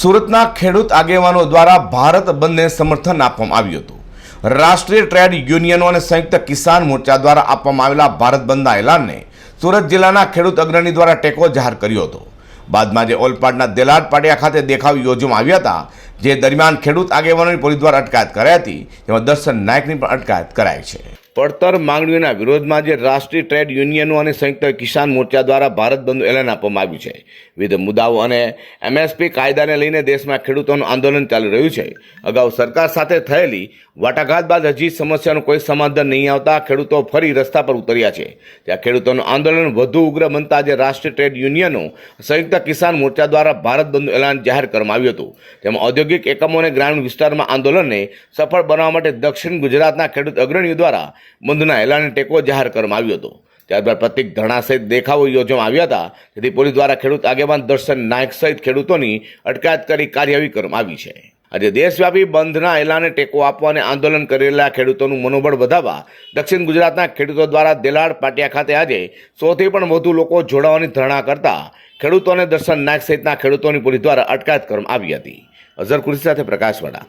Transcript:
સુરતના ખેડૂત આગેવાનો દ્વારા ભારત બંધને સમર્થન આપવામાં આવ્યું હતું. રાષ્ટ્રીય ટ્રેડ યુનિયનો અને સંયુક્ત કિસાન મોરચા દ્વારા આપવામાં આવેલા ભારત બંધના એલાનને સુરત જિલ્લાના ખેડૂત અગ્રણી દ્વારા ટેકો જાહેર કર્યો હતો. બાદમાં જે ઓલપાડના દેલાડ પાટિયા ખાતે દેખાવ યોજવામાં આવ્યા હતા, જે દરમિયાન ખેડૂત આગેવાનોની પોલીસ દ્વારા અટકાયત કરાઈ હતી, જેમાં દર્શન નાયકની પણ અટકાયત કરાઈ છે. પડતર માંગણીઓના વિરોધમાં જે રાષ્ટ્રીય ટ્રેડ યુનિયનો અને સંયુક્ત કિસાન મોરચા દ્વારા ભારત બંધનું એલાન આપવામાં આવ્યું છે. વિવિધ મુદ્દાઓ અને એમએસપી કાયદાને લઈને દેશમાં ખેડૂતોનું આંદોલન ચાલી રહ્યું છે. અગાઉ સરકાર સાથે થયેલી વાટાઘાત બાદ હજી સમસ્યાનું કોઈ સમાધાન નહીં આવતા ખેડૂતો ફરી રસ્તા પર ઉતર્યા છે. ત્યાં ખેડૂતોનું આંદોલન વધુ ઉગ્ર બનતા આજે રાષ્ટ્રીય ટ્રેડ યુનિયનો સંયુક્ત કિસાન મોરચા દ્વારા ભારત બંધનું એલાન જાહેર કરવામાં આવ્યું હતું. તેમાં ઔદ્યોગિક એકમો અને ગ્રામીણ વિસ્તારમાં આંદોલનને સફળ બનાવવા માટે દક્ષિણ ગુજરાતના ખેડૂત અગ્રણીઓ દ્વારા બંધના એલાને ટેકો જાહેર કરવામાં આવ્યો હતો. ત્યારબાદ પ્રતિક ધરણા સહિત દેખાવો યોજવામાં આવ્યા હતા. જેથી પોલીસ દ્વારા ખેડૂત આગેવાન દર્શન નાયક સહિત ખેડૂતોની અટકાયત કરી કાર્યવાહી કરવામાં આવી છે. આજે દેશવ્યાપી બંધના એલાને ટેકો આપવા અને આંદોલન કરેલા ખેડૂતોનું મનોબળ વધારવા દક્ષિણ ગુજરાતના ખેડૂતો દ્વારા દેલાડ પાટિયા ખાતે આજે સોથી પણ વધુ લોકો જોડાવાની ધરણા કરતા ખેડૂતોને દર્શન નાયક સહિતના ખેડૂતોની પોલીસ દ્વારા અટકાયત કરવામાં આવી હતી. અઝર કુરેશી સાથે પ્રકાશવાળા